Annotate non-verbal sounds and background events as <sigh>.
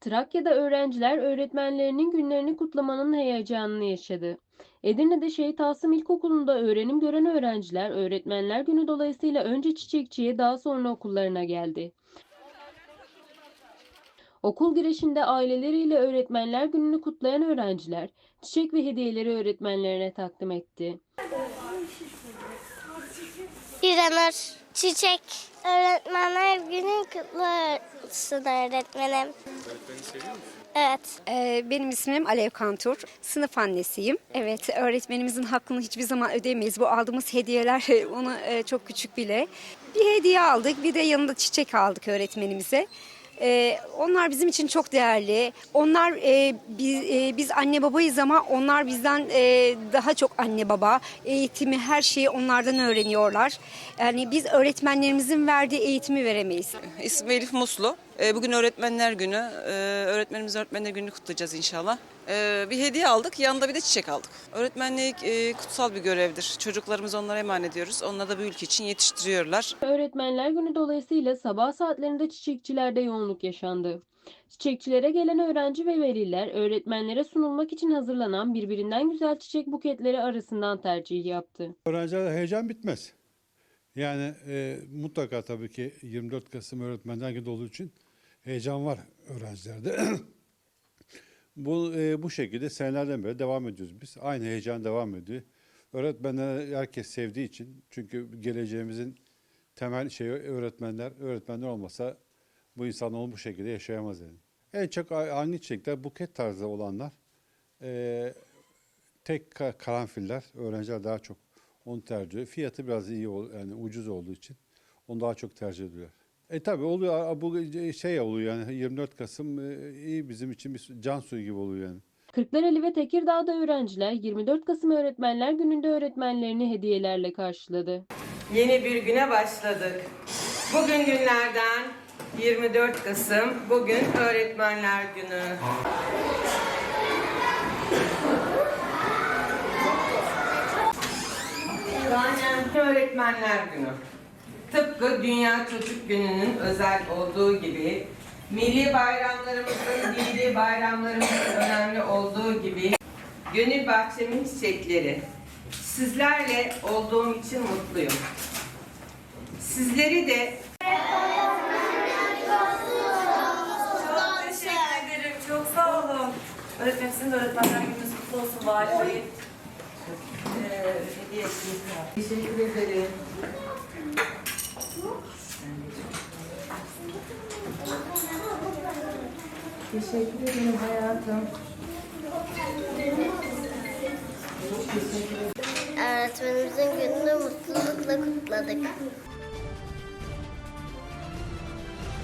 Trakya'da öğrenciler öğretmenlerinin günlerini kutlamanın heyecanını yaşadı. Edirne'de Şehit Asım İlkokulu'nda öğrenim gören öğrenciler Öğretmenler Günü dolayısıyla önce çiçekçiye daha sonra okullarına geldi. Okul girişinde aileleriyle Öğretmenler Günü'nü kutlayan öğrenciler çiçek ve hediyeleri öğretmenlerine takdim etti. İranur, çiçek. Öğretmenler günün kutlu olsun öğretmenim. Evet. Ee, Benim ismim Alev Kantur. Sınıf annesiyim. Evet, öğretmenimizin hakkını hiçbir zaman ödemeyiz. Bu aldığımız hediyeler <laughs> onu e, çok küçük bile. Bir hediye aldık, bir de yanında çiçek aldık öğretmenimize. Ee, onlar bizim için çok değerli. Onlar e, biz, e, biz anne babayız ama onlar bizden e, daha çok anne baba. Eğitimi, her şeyi onlardan öğreniyorlar. Yani biz öğretmenlerimizin verdiği eğitimi veremeyiz. İsmim Elif Muslu. Ee, Bugün Öğretmenler Günü. Ee, Öğretmenimiz Öğretmenler Günü'nü kutlayacağız inşallah. Ee, Bir hediye aldık, yanında bir de çiçek aldık. Öğretmenlik e, kutsal bir görevdir. Çocuklarımızı onlara emanet ediyoruz. Onlar da bu ülke için yetiştiriyorlar. Öğretmenler Günü dolayısıyla sabah saatlerinde çiçekçilerde yoğunluk yaşandı. Çiçekçilere gelen öğrenci ve veliler öğretmenlere sunulmak için hazırlanan birbirinden güzel çiçek buketleri arasından tercih yaptı. Öğrencilerde heyecan bitmez. Yani e, mutlaka tabii ki 24 Kasım Öğretmenler Günü olduğu için heyecan var öğrencilerde. <clears throat> bu e, bu şekilde senelerden beri devam ediyoruz biz. Aynı heyecan devam ediyor. Öğretmenler herkes sevdiği için çünkü geleceğimizin temel şeyi öğretmenler. Öğretmenler olmasa bu insan bu şekilde yaşayamaz yani. En çok hangi çiçekler buket tarzı olanlar. E, tek ka- karanfiller öğrenciler daha çok onu tercih ediyor. Fiyatı biraz iyi yani ucuz olduğu için onu daha çok tercih ediyorlar. E tabi oluyor bu şey oluyor yani 24 Kasım e, iyi bizim için bir can suyu gibi oluyor yani. Kırklareli ve Tekirdağ'da öğrenciler 24 Kasım Öğretmenler Günü'nde öğretmenlerini hediyelerle karşıladı. Yeni bir güne başladık. Bugün günlerden 24 Kasım, bugün Öğretmenler Günü. Yani Öğretmenler Günü. Tıpkı Dünya Çocuk Günü'nün özel olduğu gibi, milli bayramlarımızın, dini bayramlarımızın önemli olduğu gibi, Gönül Bahçemin Çiçekleri. Sizlerle olduğum için mutluyum. Sizleri de Öğretmenim sizin de öğretmenler gününüz kutlu olsun. Vali Bey. Ee, hediye ettiğiniz teşekkür ederim. Teşekkür ederim hayatım. Öğretmenimizin gününü mutlulukla kutladık.